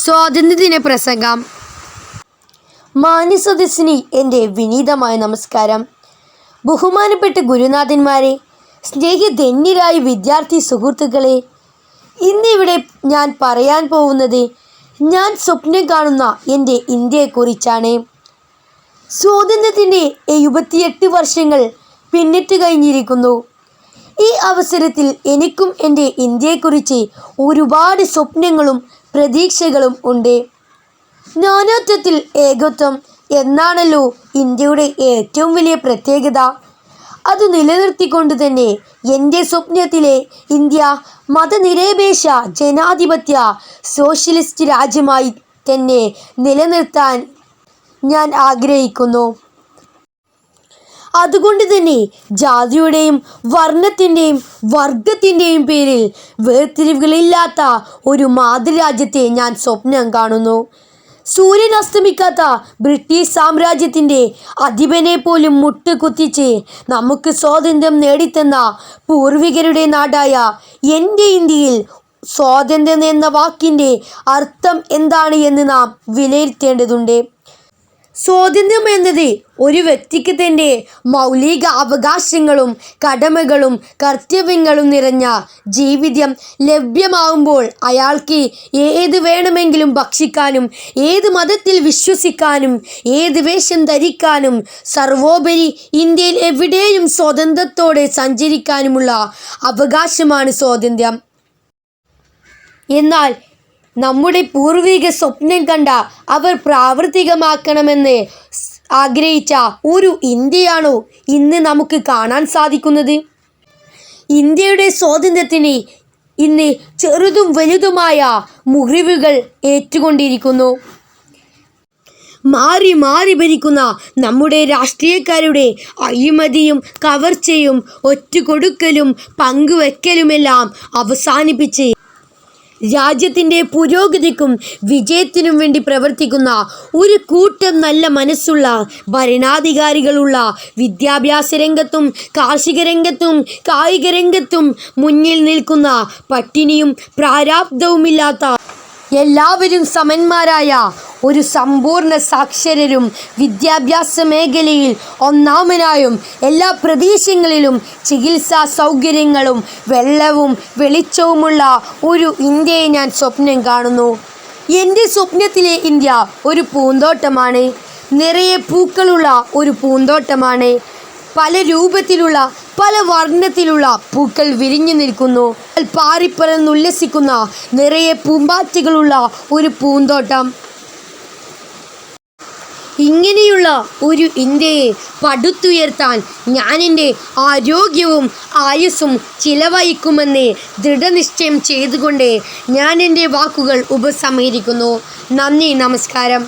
സ്വാതന്ത്ര്യദിന പ്രസംഗം. മാന്യസദസ്സിന് എന്റെ വിനീതമായ നമസ്കാരം. ബഹുമാനപ്പെട്ട ഗുരുനാഥന്മാരെ സ്നേഹധന്യരായ വിദ്യാർത്ഥി സുഹൃത്തുക്കളെ ഇന്നിവിടെ ഞാൻ പറയാൻ പോകുന്നത് ഞാൻ സ്വപ്നം കാണുന്ന എന്റെ ഇന്ത്യയെക്കുറിച്ചാണ്. സ്വാതന്ത്ര്യത്തിന്റെ എഴുപത്തിയെട്ട് വർഷങ്ങൾ പിന്നിട്ട് കഴിഞ്ഞിരിക്കുന്നു. ഈ അവസരത്തിൽ എനിക്കും എന്റെ ഇന്ത്യയെക്കുറിച്ച് ഒരുപാട് സ്വപ്നങ്ങളും പ്രതീക്ഷകളും ഉണ്ട്. നാനാത്വത്തിൽ ഏകത്വം എന്നാണല്ലോ ഇന്ത്യയുടെ ഏറ്റവും വലിയ പ്രത്യേകത. അത് നിലനിർത്തിക്കൊണ്ട് തന്നെ എന്റെ സ്വപ്നത്തിലെ ഇന്ത്യ മതനിരപേക്ഷ ജനാധിപത്യ സോഷ്യലിസ്റ്റ് രാജ്യമായി തന്നെ നിലനിർത്താൻ ഞാൻ ആഗ്രഹിക്കുന്നു. അതുകൊണ്ട് തന്നെ ജാതിയുടെയും വർണത്തിന്റെയും വർഗത്തിന്റെയും പേരിൽ വേർതിരിവുകളില്ലാത്ത ഒരു മാതൃരാജ്യത്തെ ഞാൻ സ്വപ്നം കാണുന്നു. സൂര്യൻ അസ്തമിക്കാത്ത ബ്രിട്ടീഷ് സാമ്രാജ്യത്തിന്റെ അധിപനെ പോലും മുട്ടുകുത്തിച്ച് നമുക്ക് സ്വാതന്ത്ര്യം നേടിത്തന്ന പൂർവികരുടെ നാടായ എന്റെ ഇന്ത്യയിൽ സ്വാതന്ത്ര്യം എന്ന വാക്കിന്റെ അർത്ഥം എന്താണ് എന്ന് നാം വിലയിരുത്തേണ്ടതുണ്ട്. സ്വാതന്ത്ര്യം എന്നത് ഒരു വ്യക്തിക്ക് തന്റെ മൗലിക അവകാശങ്ങളും കടമകളും കർത്തവ്യങ്ങളും നിറഞ്ഞ ജീവിതം ലഭ്യമാവുമ്പോൾ അയാൾക്ക് ഏത് വേണമെങ്കിലും ഭക്ഷിക്കാനും ഏത് മതത്തിൽ വിശ്വസിക്കാനും ഏത് വേഷം ധരിക്കാനും സർവോപരി ഇന്ത്യയിൽ എവിടെയും സ്വാതന്ത്ര്യത്തോടെ സഞ്ചരിക്കാനുമുള്ള അവകാശമാണ് സ്വാതന്ത്ര്യം. എന്നാൽ നമ്മുടെ പൂർവിക സ്വപ്നം കണ്ട അവർ പ്രാവർത്തികമാക്കണമെന്ന് ആഗ്രഹിച്ച ഒരു ഇന്ത്യയാണോ ഇന്ന് നമുക്ക് കാണാൻ സാധിക്കുന്നത്? ഇന്ത്യയുടെ സ്വാതന്ത്ര്യത്തിന് ഇന്ന് ചെറുതും വലുതുമായ മുറിവുകൾ ഏറ്റുകൊണ്ടിരിക്കുന്നു. മാറി മാറി ഭരിക്കുന്ന നമ്മുടെ രാഷ്ട്രീയക്കാരുടെ അഴിമതിയും കവർച്ചയും ഒറ്റുകൊടുക്കലും പങ്കുവെക്കലുമെല്ലാം അവസാനിപ്പിച്ച് രാജ്യത്തിന്റെ പുരോഗതിക്കും വിജയത്തിനും വേണ്ടി പ്രവർത്തിക്കുന്ന ഒരു കൂട്ടം നല്ല മനസ്സുള്ള ഭരണാധികാരികളുള്ള വിദ്യാഭ്യാസ രംഗത്തും കാർഷിക രംഗത്തും കായിക രംഗത്തും മുന്നിൽ നിൽക്കുന്ന പട്ടിണിയും പ്രാരാബ്ധവുമില്ലാത്ത എല്ലാവരും സമന്മാരായ ഒരു സമ്പൂർണ സാക്ഷരരും വിദ്യാഭ്യാസ മേഖലയിൽ ഒന്നാമനായും എല്ലാ പ്രദേശങ്ങളിലും ചികിത്സാ സൗകര്യങ്ങളും വെള്ളവും വെളിച്ചവുമുള്ള ഒരു ഇന്ത്യയെ ഞാൻ സ്വപ്നം കാണുന്നു. എന്റെ സ്വപ്നത്തിലെ ഇന്ത്യ ഒരു പൂന്തോട്ടമാണ്. നിറയെ പൂക്കളുള്ള ഒരു പൂന്തോട്ടമാണ്. പല രൂപത്തിലുള്ള പല വർണത്തിലുള്ള പൂക്കൾ വിരിഞ്ഞു നിൽക്കുന്നു. പാറിപ്പറന്നുല്ലസിക്കുന്ന നിറയെ പൂമ്പാറ്റകളുള്ള ഒരു പൂന്തോട്ടം. ഇങ്ങനെയുള്ള ഒരു ഇന്ത്യയെ പടുത്തുയർത്താൻ ഞാനെന്റെ ആരോഗ്യവും ആയുസ്സും ചിലവഴിക്കുമെന്ന് ദൃഢനിശ്ചയം ചെയ്തുകൊണ്ട് ഞാൻ എന്റെ വാക്കുകൾ ഉപസംഹരിക്കുന്നു നന്ദി നമസ്കാരം.